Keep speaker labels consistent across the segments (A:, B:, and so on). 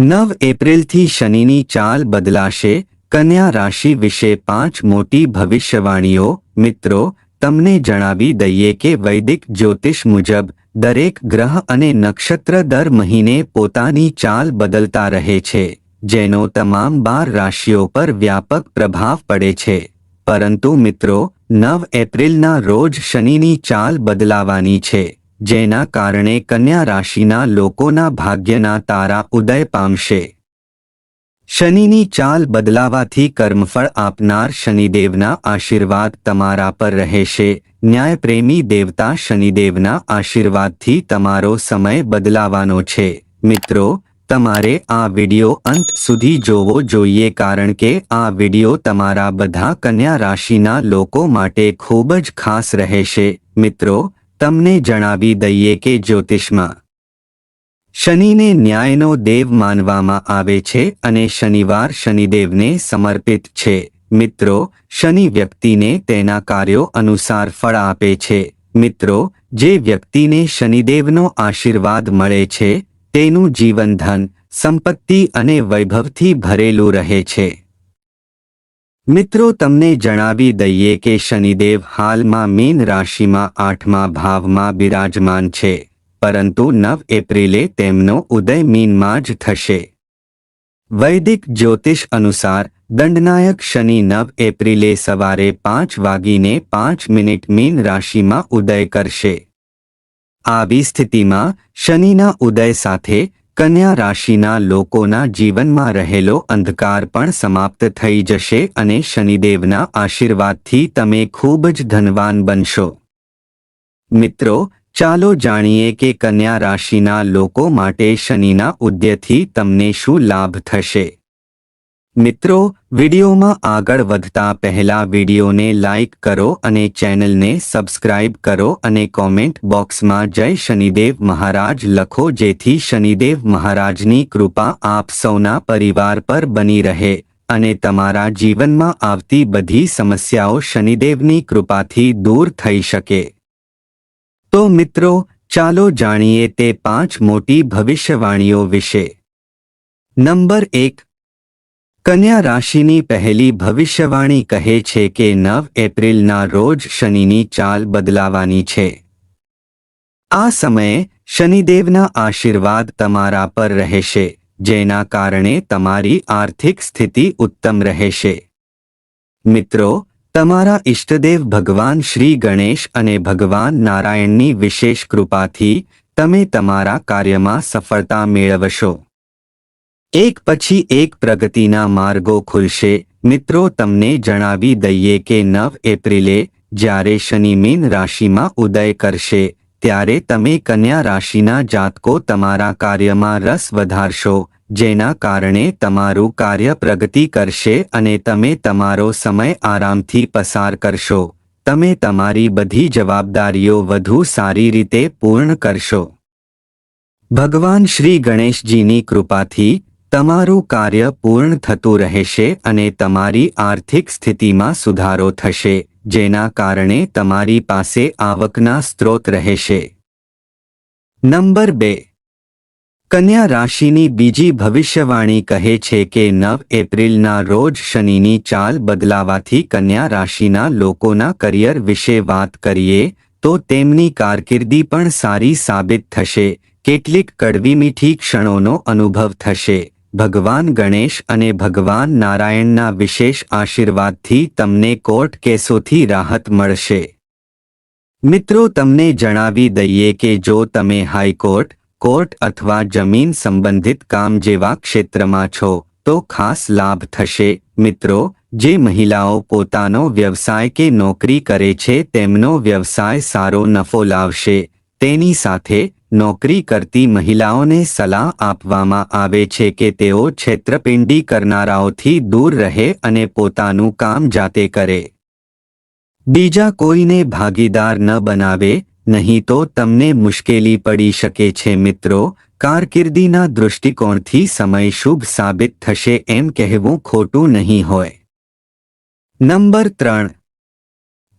A: નવ એપ્રિલથી શનિની ચાલ બદલાશે. કન્યા રાશિ વિશે પાંચ મોટી ભવિષ્યવાણીઓ. મિત્રો, તમને જણાવી દઈએ કે વૈદિક જ્યોતિષ મુજબ, દરેક ગ્રહ અને નક્ષત્ર દર મહિને પોતાની ચાલ બદલતા રહે છે, જેનો તમામ બાર રાશિઓ પર વ્યાપક પ્રભાવ પડે છે. પરંતુ મિત્રો, નવ એપ્રિલના રોજ શનિની ચાલ બદલાવાની છે. જેના કારણે કન્યા રાશિના લોકોના ભાગ્યના તારા ઉદય પામશે. શનિની ચાલ બદલાવાથી કર્મફળ આપનાર શનિદેવના આશીર્વાદ તમારા પર રહેશે. ન્યાયપ્રેમી દેવતા શનિદેવના આશીર્વાદથી તમારો સમય બદલાવાનો છે. મિત્રો, તમારે આ વિડિયો અંત સુધી જોવો જોઈએ કારણ કે આ વિડિયો તમારા બધા કન્યા રાશિના લોકો માટે ખૂબ જ ખાસ રહેશે. મિત્રો તમને જણાવી દઈએ કે જ્યોતિષમાં શનિને ન્યાયનો દેવ માનવામાં આવે છે અને શનિવાર શનિદેવને સમર્પિત છે. મિત્રો, શનિ વ્યક્તિને તેના કાર્યો અનુસાર ફળ આપે છે. મિત્રો, જે વ્યક્તિને શનિદેવનો આશીર્વાદ મળે છે, તેનું જીવન ધન સંપત્તિ અને વૈભવથી ભરેલું રહે છે. મિત્રો તમને જણાવી દઈએ કે શનિદેવ હાલમાં મીન રાશિમાં આઠમા ભાવમાં બિરાજમાન છે, પરંતુ નવ એપ્રિલે તેમનો ઉદય મીનમાં જ થશે. વૈદિક જ્યોતિષ અનુસાર, દંડનાયક શનિ નવ એપ્રિલે સવારે પાંચ વાગીને પાંચ મિનિટ મીન રાશિમાં ઉદય કરશે. આવી સ્થિતિમાં શનિના ઉદય સાથે કન્યા રાશિના લોકોના જીવનમાં રહેલો અંધકાર પણ સમાપ્ત થઈ જશે અને શનિદેવના આશીર્વાદથી તમે ખૂબ જ ધનવાન બનશો. મિત્રો, ચાલો જાણીએ કે કન્યા રાશિના લોકો માટે શનિના ઉદ્યથી તમને શું લાભ થશે. મિત્રો, વિડિયોમાં આગળ વધતા પહેલા વિડિયોને લાઇક કરો અને ચેનલને સબસ્ક્રાઇબ કરો અને કોમેન્ટ બોક્સમાં જય શનિદેવ મહારાજ લખો જેથી શનિદેવ મહારાજની કૃપા આપ સૌના પરિવાર પર બની રહે અને તમારા જીવનમાં આવતી બધી સમસ્યાઓ શનિદેવની કૃપાથી દૂર થઈ શકે. તો મિત્રો, ચાલો જાણીએ તે પાંચ મોટી ભવિષ્યવાણીઓ વિશે. નંબર એક કન્યા રાશિની પહેલી ભવિષ્યવાણી કહે છે કે નવ એપ્રિલના રોજ શનિની ચાલ બદલાવાની છે. આ સમયે શનિદેવના આશીર્વાદ તમારા પર રહેશે, જેના કારણે તમારી આર્થિક સ્થિતિ ઉત્તમ રહેશે. મિત્રો, તમારા ઇષ્ટદેવ ભગવાન શ્રી ગણેશ અને ભગવાન નારાયણની વિશેષ કૃપાથી તમે તમારા કાર્યમાં સફળતા મેળવશો. એક પછી એક પ્રગતિના માર્ગો ખુલશે. મિત્રો, તમને જણાવી દઈએ કે નવ એપ્રિલે, જ્યારે શનિ મીન રાશિમાં ઉદય કરશે, ત્યારે તમે કન્યા રાશિના જાતકો તમારા કાર્યમાં રસ વધારશો, જેના કારણે તમારું કાર્ય પ્રગતિ કરશે અને તમે તમારો સમય આરામથી પસાર કરશો. તમે તમારી બધી જવાબદારીઓ વધુ સારી રીતે પૂર્ણ કરશો. ભગવાન શ્રી ગણેશજીની કૃપાથી તમારું કાર્ય પૂર્ણ થતું રહેશે અને તમારી આર્થિક સ્થિતિમાં સુધારો થશે, જેના કારણે તમારી પાસે આવકના સ્ત્રોત રહેશે. નંબર બે. કન્યા રાશિની બીજી ભવિષ્યવાણી કહે છે કે નવ એપ્રિલના રોજ શનિની ચાલ બદલાવાથી કન્યા રાશિના લોકોના કરિયર વિશે વાત કરીએ, તો તેમની કારકિર્દી પણ સારી સાબિત થશે, કેટલીક કડવી મીઠી ક્ષણોનો અનુભવ થશે. ભગવાન ગણેશ અને ભગવાન નારાયણના વિશેષ આશીર્વાદથી તમને કોર્ટ કેસોથી રાહત મળશે. મિત્રો, તમને જણાવી દઈએ કે જો તમે હાઈકોર્ટ, કોર્ટ અથવા જમીન સંબંધિત કામ જેવા ક્ષેત્રમાં છો, તો ખાસ લાભ થશે. મિત્રો, જે મહિલાઓ પોતાનો વ્યવસાય કે નોકરી કરે છે, તેમનો વ્યવસાય સારો નફો લાવશે. તેની સાથે નોકરી કરતી મહિલાઓને સલાહ આપવામાં આવે છે કે તેઓ છેતરપિંડી કરનારાઓથી દૂર રહે અને પોતાનું કામ જાતે કરે. બીજા કોઈને ભાગીદાર ન બનાવે, નહીં તો તમને મુશ્કેલી પડી શકે છે મિત્રો. કારકિર્દીના દૃષ્ટિકોણથી સમય શુભ સાબિત થશે એમ કહેવું ખોટું નહીં હોય. નંબર ત્રણ.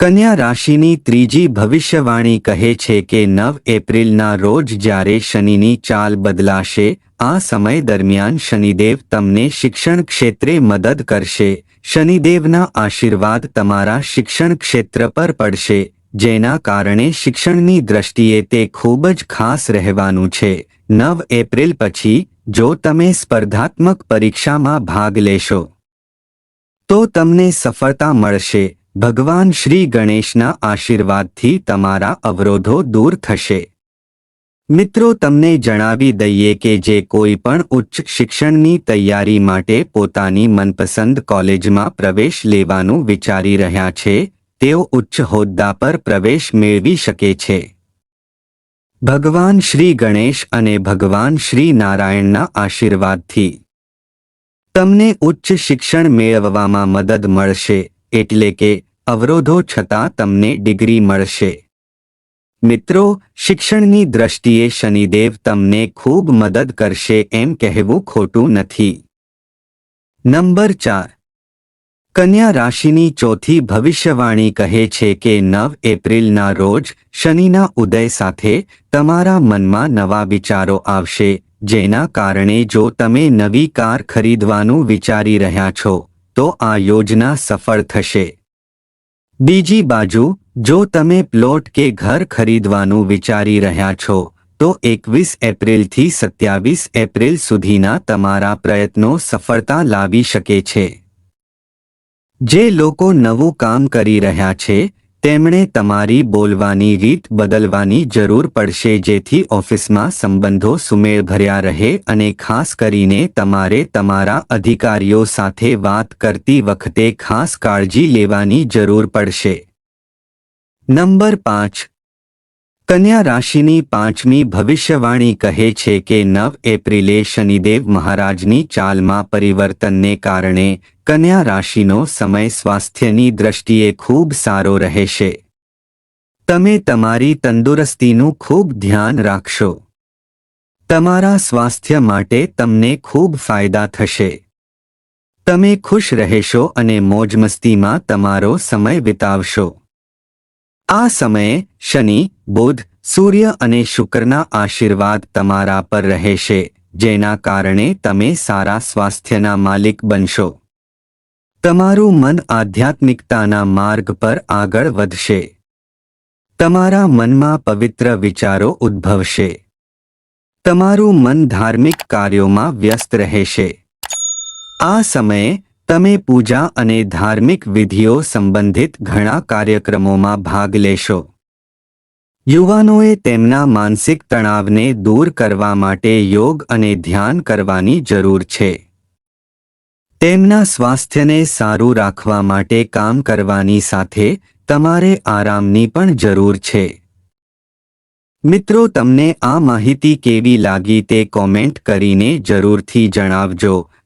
A: કન્યા રાશિની ત્રીજી ભવિષ્યવાણી કહે છે કે નવ એપ્રિલના રોજ જ્યારે શનિની ચાલ બદલાશે, આ સમય દરમિયાન શનિદેવ તમને શિક્ષણ ક્ષેત્રે મદદ કરશે. શનિદેવના આશીર્વાદ તમારા શિક્ષણ ક્ષેત્ર પર પડશે, જેના કારણે શિક્ષણની દ્રષ્ટિએ તે ખૂબ જ ખાસ રહેવાનું છે. નવ એપ્રિલ પછી, જો તમે સ્પર્ધાત્મક પરીક્ષામાં ભાગ લેશો, તો તમને સફળતા મળશે. ભગવાન શ્રી ગણેશના આશીર્વાદથી તમારા અવરોધો દૂર થશે. મિત્રો, તમને જણાવી દઈએ કે જે કોઈ પણ ઉચ્ચ શિક્ષણની તૈયારી માટે પોતાની મનપસંદ કોલેજમાં પ્રવેશ લેવાનું વિચારી રહ્યા છે, તેઓ ઉચ્ચ હોદ્દા પર પ્રવેશ મેળવી શકે છે. ભગવાન શ્રી ગણેશ અને ભગવાન શ્રી નારાયણના આશીર્વાદથી તમને ઉચ્ચ શિક્ષણ મેળવવામાં મદદ મળશે. એટલે કે અવરોધો છતાં તમને ડિગ્રી મળશે. મિત્રો, શિક્ષણની દ્રષ્ટિએ શનિદેવ તમને ખૂબ મદદ કરશે એમ કહેવું ખોટું નથી. નંબર ચાર. કન્યા રાશિની ચોથી ભવિષ્યવાણી કહે છે કે નવ એપ્રિલના રોજ શનિના ઉદય સાથે તમારા મનમાં નવા વિચારો આવશે, જેના કારણે જો તમે નવી કાર ખરીદવાનું વિચારી રહ્યા છો તો આ યોજના સફળ થશે. બીજી બાજુ, જો તમે પ્લોટ કે ઘર ખરીદવાનું વિચારી રહ્યા છો, તો એકવીસ એપ્રિલથી સત્યાવીસ એપ્રિલ સુધીના તમારા પ્રયત્નો સફળતા લાવી શકે છે. જે લોકો નવું કામ કરી રહ્યા છે તેમણે તમારી બોલવાની રીત બદલવાની જરૂર પડશે જેથી ઓફિસમાં સંબંધો સુમેળભર્યા રહે અને ખાસ કરીને તમારે તમારા અધિકારીઓ સાથે વાત કરતી વખતે ખાસ કાળજી લેવાની જરૂર પડશે. નંબર પાંચ. કન્યા રાશિની પાંચમી ભવિષ્યવાણી કહે છે કે નવ એપ્રિલે શનિદેવ મહારાજની ચાલમાં પરિવર્તનને કારણે કન્યા રાશિનો સમય સ્વાસ્થ્યની દ્રષ્ટિએ ખૂબ સારો રહેશે. તમે તમારી તંદુરસ્તીનું ખૂબ ધ્યાન રાખશો. તમારા સ્વાસ્થ્ય માટે તમને ખૂબ ફાયદા થશે. તમે ખુશ રહેશો અને મોજમસ્તીમાં તમારો સમય વિતાવશો. આ સમયે શનિ, બુધ, સૂર્ય અને શુક્રના આશીર્વાદ તમારા પર રહેશે, જેના કારણે તમે સારા સ્વાસ્થ્યના માલિક બનશો. તમારું મન આધ્યાત્મિકતાના માર્ગ પર આગળ વધશે. તમારા મનમાં પવિત્ર વિચારો ઉદ્ભવશે. તમારું મન ધાર્મિક કાર્યોમાં વ્યસ્ત રહેશે. આ સમયે તમે પૂજા અને ધાર્મિક વિધિઓ સંબંધિત ઘણા કાર્યક્રમોમાં ભાગ લેશો. યુવાનોએ તેમના માનસિક તણાવને દૂર કરવા માટે યોગ અને ધ્યાન કરવાની જરૂર છે. તેમના સ્વાસ્થ્યને સારું રાખવા માટે કામ કરવાની સાથે તમારે આરામની પણ જરૂર છે. મિત્રો, તમને આ માહિતી કેવી લાગી તે કોમેન્ટ કરીને જરૂરથી જણાવજો.